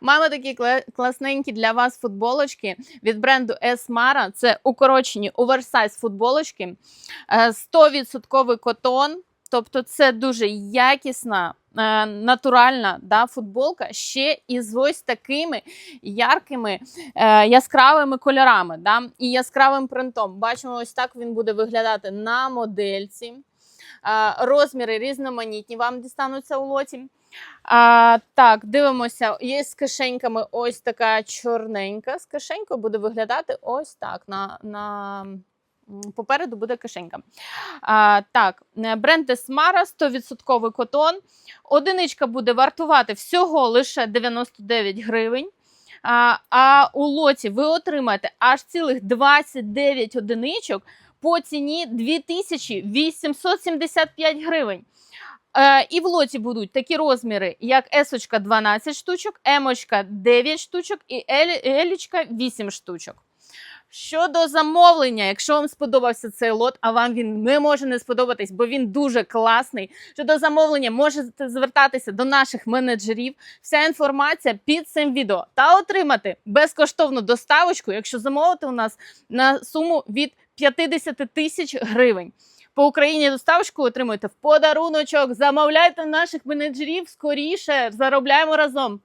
Маємо такі класненькі для вас футболочки від бренду Esmara. Це укорочені оверсайз футболочки. Е, 100% котон. Тобто це дуже якісна, е, натуральна да, футболка ще із ось такими яркими е, яскравими кольорами да, і яскравим принтом. Бачимо, ось так він буде виглядати на модельці. Розміри різноманітні вам дістануться у лоті. А, так, дивимося. Є з кишеньками ось така чорненька. З кишенькою буде виглядати ось так. На, на... Попереду буде кишенька. А, так, е, бренд Esmara, 100% котон. Одиничка буде вартувати всього лише 99 гривень. А, а у лоті ви отримаєте аж цілих 29 одиничок по ціні 2875 гривень. Е, і в лоті будуть такі розміри, як S 12 штучок, M 9 штучок і L 8 штучок. Щодо замовлення, якщо вам сподобався цей лот, а вам він не може не сподобатись, бо він дуже класний. Щодо замовлення, можете звертатися до наших менеджерів. Вся інформація під цим відео та отримати безкоштовну доставочку, якщо замовити у нас на суму від 50 тисяч гривень. По Україні доставочку отримуєте в подаруночок. Замовляйте наших менеджерів скоріше, заробляємо разом.